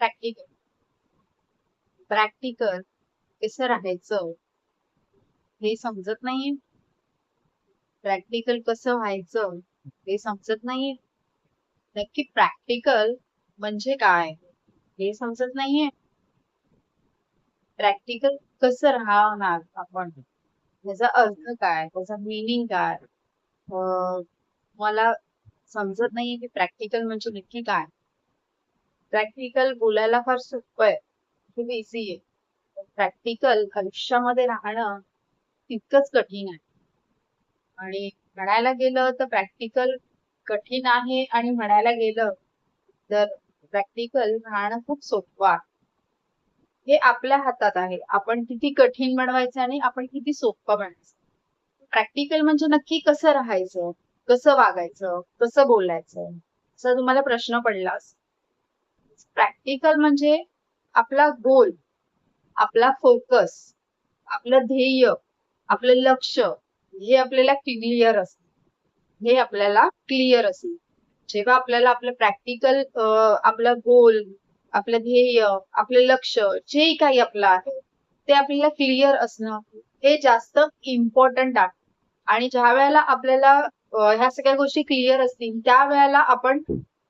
Practical practical कसं राहायचं? हे समजत नाहीये? प्रॅक्टिकल कसं व्हायचं? हे समजत नाहीये? नक्की प्रॅक्टिकल म्हणजे काय? हे समजत नाहीये? प्रॅक्टिकल कसं राहणार आपण? त्याचा अर्थ काय? त्याचा मिनिंग काय? अं, मला समजत नाहीये की प्रॅक्टिकल म्हणजे नक्की काय. प्रॅक्टिकल बोलायला फार सोपं आहे. खूप इझी आहे. प्रॅक्टिकल आयुष्यामध्ये राहणं तितकंच कठीण आहे. आणि म्हणायला गेलं तर प्रॅक्टिकल कठीण आहे आणि म्हणायला गेलं तर प्रॅक्टिकल राहणं खूप सोपं आहे. हे आपल्या हातात आहे. आपण किती कठीण बनवायचं आणि आपण किती सोपं म्हणायचं प्रॅक्टिकल म्हणजे नक्की कसं राहायचं? कसं वागायचं? कसं बोलायचं? असा तुम्हाला प्रश्न पडला प्रॅक्टिकल म्हणजे आपला गोल आपला फोकस आपलं ध्येय आपलं लक्ष हे आपल्याला क्लिअर असतं. हे आपल्याला क्लिअर असेल जेव्हा आपल्याला आपलं प्रॅक्टिकल आपला गोल आपलं ध्येय आपलं लक्ष जे काही आपलं आहे ते आपल्याला क्लिअर असणं हे जास्त इम्पॉर्टंट आहे. आणि ज्या वेळेला आपल्याला ह्या सगळ्या गोष्टी क्लिअर असतील त्या वेळेला आपण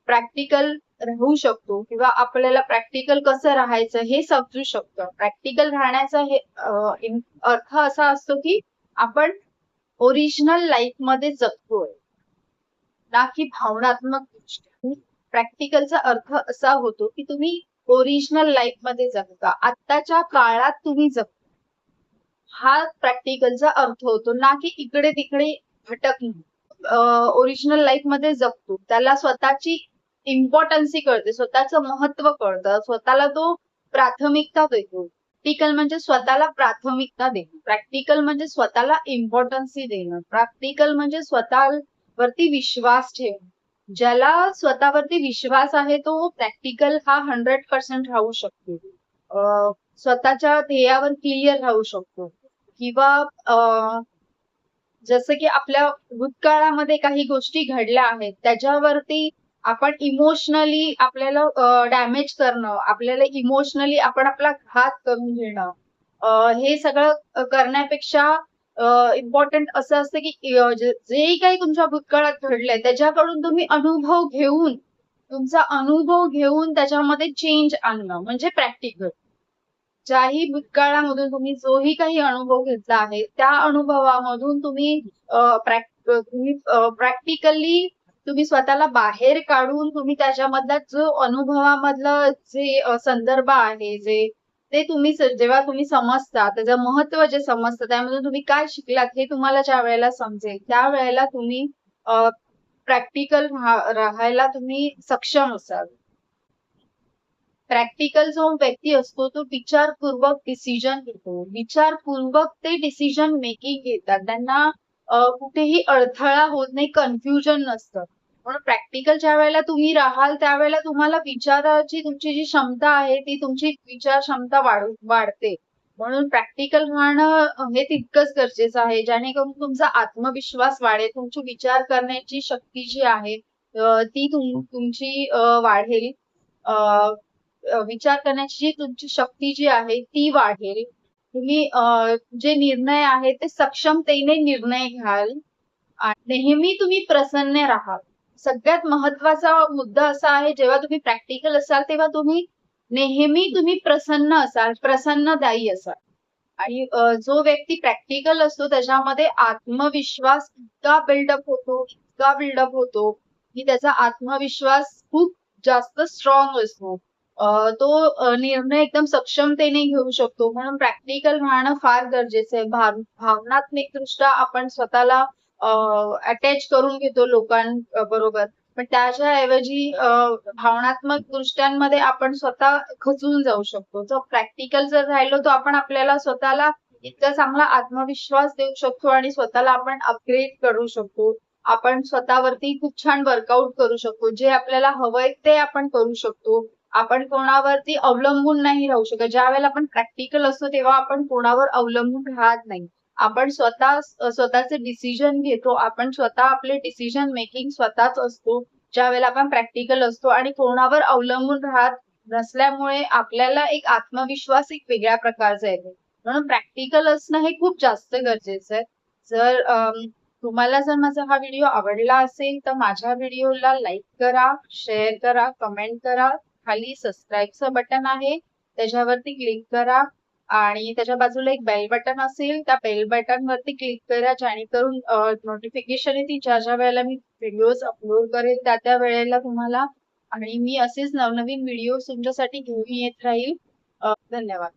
प्रॅक्टिकल राहू शकतो किंवा आपल्याला प्रॅक्टिकल कसं राहायचं हे समजू शकतं. प्रॅक्टिकल राहण्याचा हे अर्थ असा असतो की आपण ओरिजिनल लाईफमध्ये जगतोय. ना की भावनात्मक दृष्ट्या. प्रॅक्टिकलचा अर्थ असा होतो की तुम्ही ओरिजिनल लाईफमध्ये जगता. आत्ताच्या काळात तुम्ही जगता. हा प्रॅक्टिकलचा अर्थ होतो. ना की इकडे तिकडे भटकणे. ओरिजिनल लाईफमध्ये जगतो. त्याला स्वतःची इम्पॉर्टन्सी कळते. स्वतःचं महत्त्व कळतं. स्वतःला तो प्राथमिकता देतो. प्रॅक्टिकल म्हणजे स्वतःला प्राथमिकता देणं. प्रॅक्टिकल म्हणजे स्वतःला इम्पॉर्टन्सी देणं. प्रॅक्टिकल म्हणजे स्वतःवरती विश्वास ठेवणं. ज्याला स्वतःवरती विश्वास आहे तो प्रॅक्टिकल हा हंड्रेड पर्सेंट राहू शकतो. स्वतःच्या ध्येयावर क्लिअर राहू शकतो. किंवा जसं की आपल्या भूतकाळामध्ये काही गोष्टी घडल्या आहेत. त्याच्यावरती आपण इमोशनली आपल्याला डॅमेज करणं आपल्याला इमोशनली आपण आपला घात करून घेणं हे सगळं करण्यापेक्षा इम्पॉर्टंट असं असतं की जे जेही काही तुमच्या भूतकाळात घडलंय त्याच्याकडून तुम्ही अनुभव घेऊन तुमचा अनुभव घेऊन त्याच्यामध्ये चेंज आणणं म्हणजे प्रॅक्टिकल ज्याही भूतकाळामधून तुम्ही जोही काही अनुभव घेतला आहे त्या अनुभवामधून तुम्ही तुम्ही प्रॅक्टिकली तुम्ही स्वतःला बाहेर काढून तुम्ही त्याच्यामधला जो अनुभवामधलं जे संदर्भ आहे जे ते तुम्ही जेव्हा तुम्ही समजता त्याचं महत्त्व जे समजतं त्यामधून तुम्ही काय शिकलात हे तुम्हाला ज्या वेळेला समजेल त्या वेळेला तुम्ही प्रॅक्टिकल राहायला तुम्ही सक्षम असाल. प्रॅक्टिकल जो व्यक्ती असतो तो विचारपूर्वक डिसिजन घेतो. विचारपूर्वक ते डिसिजन मेकिंग घेतात. त्यांना कुठेही अडथळा होत नाही कन्फ्युजन नसतं. म्हणून प्रॅक्टिकल ज्या वेळेला तुम्ही राहाल त्यावेळेला तुम्हाला विचाराची तुमची जी क्षमता आहे ती तुमची विचार क्षमता वाढते. म्हणून प्रॅक्टिकल राहणं हे तितकंच गरजेचं आहे. जेणेकरून तुमचा आत्मविश्वास वाढेल तुमची विचार करण्याची शक्ती जी आहे ती तुम तुमची वाढेल. विचार करण्याची जी तुमची शक्ती जी आहे ती वाढेल. तुम्ही जे निर्णय आहेत ते सक्षमतेने निर्णय घ्याल. आणि नेहमी तुम्ही प्रसन्न राहाल. सगळ्यात महत्त्वाचा मुद्दा असा आहे जेव्हा तुम्ही प्रॅक्टिकल असाल तेव्हा तुम्ही नेहमी तुम्ही प्रसन्न असाल प्रसन्नदायी असाल. आणि जो व्यक्ती प्रॅक्टिकल असतो त्याच्यामध्ये आत्मविश्वास इतका बिल्डअप होतो इतका बिल्डअप होतो की त्याचा आत्मविश्वास खूप जास्त स्ट्रॉंग असतो. तो निर्णय एकदम सक्षमतेने घेऊ शकतो. म्हणून प्रॅक्टिकल राहणं फार गरजेचं आहे. भाव भावनात्मक दृष्ट्या आपण स्वतःला अटॅच करून घेतो लोकांबरोबर पण त्याच्याऐवजी ऐवजी भावनात्मक दृष्ट्यांमध्ये आपण स्वतः खचून जाऊ शकतो. जर प्रॅक्टिकल जर राहिलो तर आपण आपल्याला स्वतःला इतका चांगला आत्मविश्वास देऊ शकतो आणि स्वतःला आपण अपग्रेड करू शकतो. आपण स्वतःवरती खूप छान वर्कआउट करू शकतो. जे आपल्याला हवंय ते आपण करू शकतो. आपण कोणावरती अवलंबून नाही राहू शकत. ज्या वेळेला आपण प्रॅक्टिकल असतो तेव्हा आपण कोणावर अवलंबून राहत नाही. आपण स्वतः स्वतःचे डिसिजन घेतो आपण स्वतः आपले डिसिजन मेकिंग स्वतःच असतो ज्या वेळेला आपण प्रॅक्टिकल असतो आणि कोणावर अवलंबून राहत नसल्यामुळे आपल्याला एक आत्मविश्वास एक वेगळ्या प्रकारचा येतो. म्हणून प्रॅक्टिकल असणं हे खूप जास्त गरजेचं आहे. जर तुम्हाला जर माझा हा व्हिडिओ आवडला असेल तर माझ्या व्हिडिओला लाईक करा शेअर करा कमेंट करा. खाली सबस्क्राईबचं बटन आहे. त्याच्यावरती क्लिक करा. आणि त्याच्या बाजूला एक बेल बटन असेल त्या बेल बटन वरती क्लिक करा जेणेकरून नोटिफिकेशन येतील. ज्या ज्या वेळेला मी व्हिडिओज अपलोड करेल त्या त्या वेळेला तुम्हाला आणि मी असेच नवनवीन व्हिडिओ तुमच्यासाठी घेऊन येत राहील. धन्यवाद.